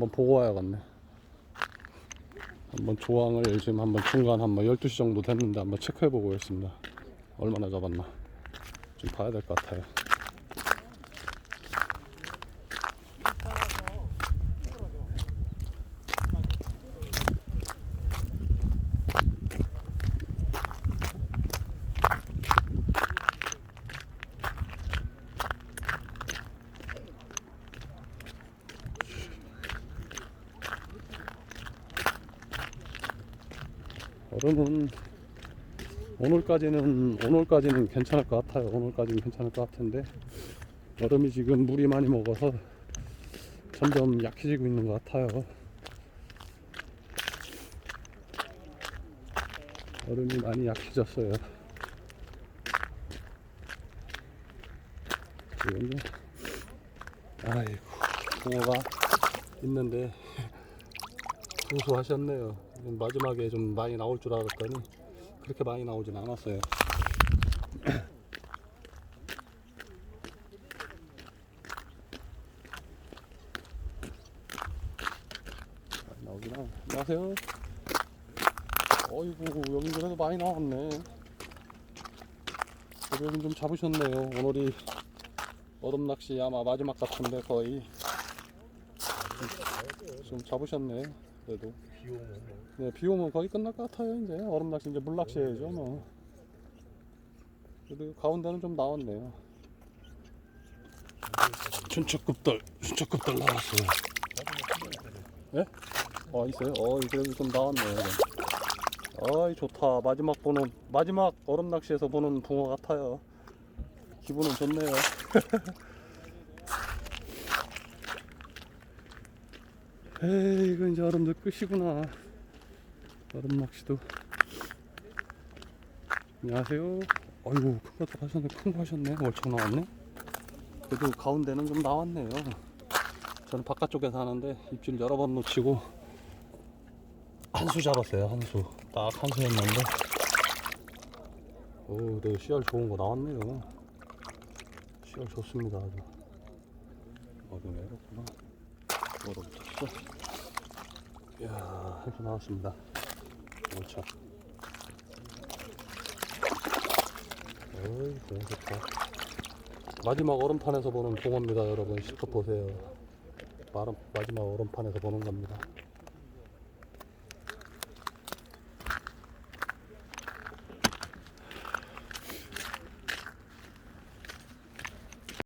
한번 보고 와야겠네. 한번 조항을 지금 한번 중간 한번 12시 정도 됐는데 한번 체크해 보고 오겠습니다. 얼마나 잡았나. 좀 봐야 될 것 같아요. 얼음은 오늘까지는 오늘까지는 괜찮을 것 같아요. 오늘까지는 괜찮을 것 같은데 얼음이 지금 물이 많이 먹어서 점점 약해지고 있는 것 같아요. 얼음이 많이 약해졌어요. 지금 아이고 붕어가 있는데 고소하셨네요. 마지막에 좀 많이 나올 줄 알았더니 그렇게 많이 나오진 않았어요. 많이 나오긴 하. 안녕하세요. 어이구 여긴 그래도 많이 나왔네. 여긴 좀 잡으셨네요. 오늘이 얼음 낚시 아마 마지막 같은데 거의 좀 잡으셨네. 그래도. 비 오면 뭐 네, 비 오면 거의 끝날 것 같아요, 이제. 얼음 낚시 이제 물 낚시 해야죠, 뭐. 그래도 가운데는 좀 나왔네요. 춘척급들, 춘척급들 나왔어요. 예? 어, 있어요? 어, 그래도 좀 나왔네요. 어이, 좋다. 마지막 보는, 마지막 얼음 낚시에서 보는 붕어 같아요. 기분은 좋네요. 에이, 이거 이제 얼음들 끝이구나. 얼음 낚시도. 안녕하세요. 어이구, 큰 것도 하셨네. 큰 거 하셨네. 월척 나왔네. 그래도 가운데는 좀 나왔네요. 저는 바깥쪽에 사는데 입질 여러 번 놓치고 한 수 잡았어요. 한 수. 딱 한 수였는데. 오, 네, 씨알 좋은 거 나왔네요. 씨알 좋습니다. 아주. 얼음 내렸구나. 얼음 쳤어. 수 나왔습니다. 월척. 어이, 너무 좋다. 마지막 얼음판에서 보는 붕어입니다, 여러분. 실컷 보세요. 마지막 얼음판에서 보는 겁니다.